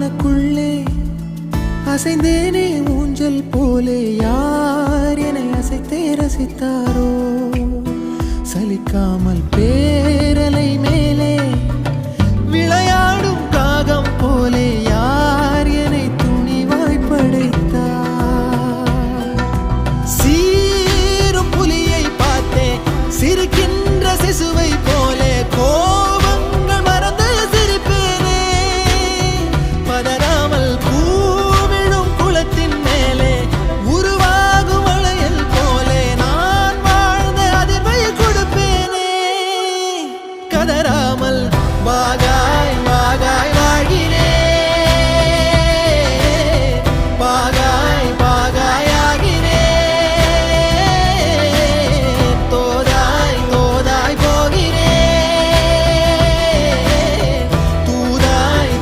எனக்குள்ளே அசைந்தேனே ஊஞ்சல் போலே. யார் என்னை அசைத்தே ரசித்தாரோ? சலிக்காமல் பேரலை மேலே விளையாடும் காகம் போலே. யார் என்னை துணிவாய் படைத்தார்? சீரும் புலியை பார்த்தேன். சிரிக்கிற கதராமல் வாய்